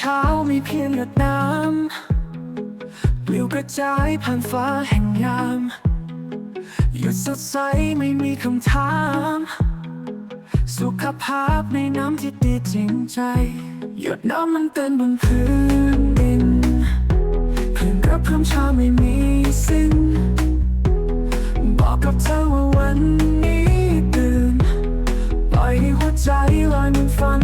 ช้ามีเพียงหยดน้ำปลิวกระจายผ่านฟ้าแห่งยามหยุดสดใสไม่มีคำถาม สุขภาพในน้ำที่ดีจริงใจ หยดน้ำมันเตือนบนพื้นดินพื้นกระเพื่อมชาไม่มีสิ้น บอกกับเธอว่าวันนี้ตื่นปล่อยให้หัวใจลอยเหมันฝัน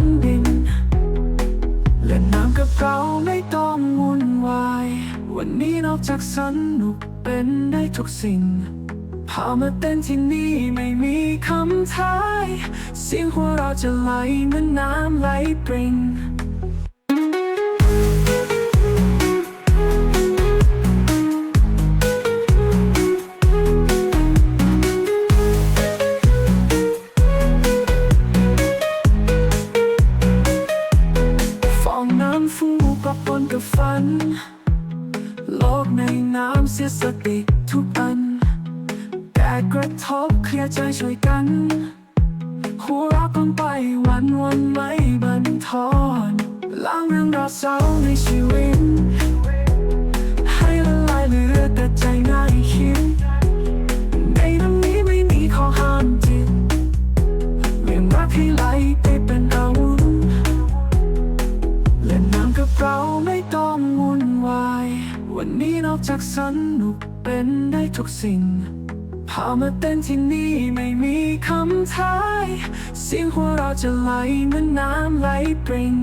ดินเล่นน้ำกับ เราไม่ต้องวุ่นวาย วันนี้นอกจากสนุกเป็นได้ทุกสิ่ง พามาเต้นที่นี่ไม่มีคำท้าย เสียงหัวเราจะไหลเหมือนน้ำไหลปริ่ง ฟองน้ำฟูปะปนกับฝัน โลกในน้ำเสียสติทุกอันแดดกระทบเคลียร์ใจช่วยกัน หัวราะกันไปวันวันไม่บันทอนล้างเรื่องราวเศร้าในชีวิต นนี้นอกจากสนุกเป็นได้ทุกสิ่ง พามาเต้นที่นี่ไม่มีคำท้าย เสียงหัวเราจะไหลเหมือนน้ำไหลปริ่ง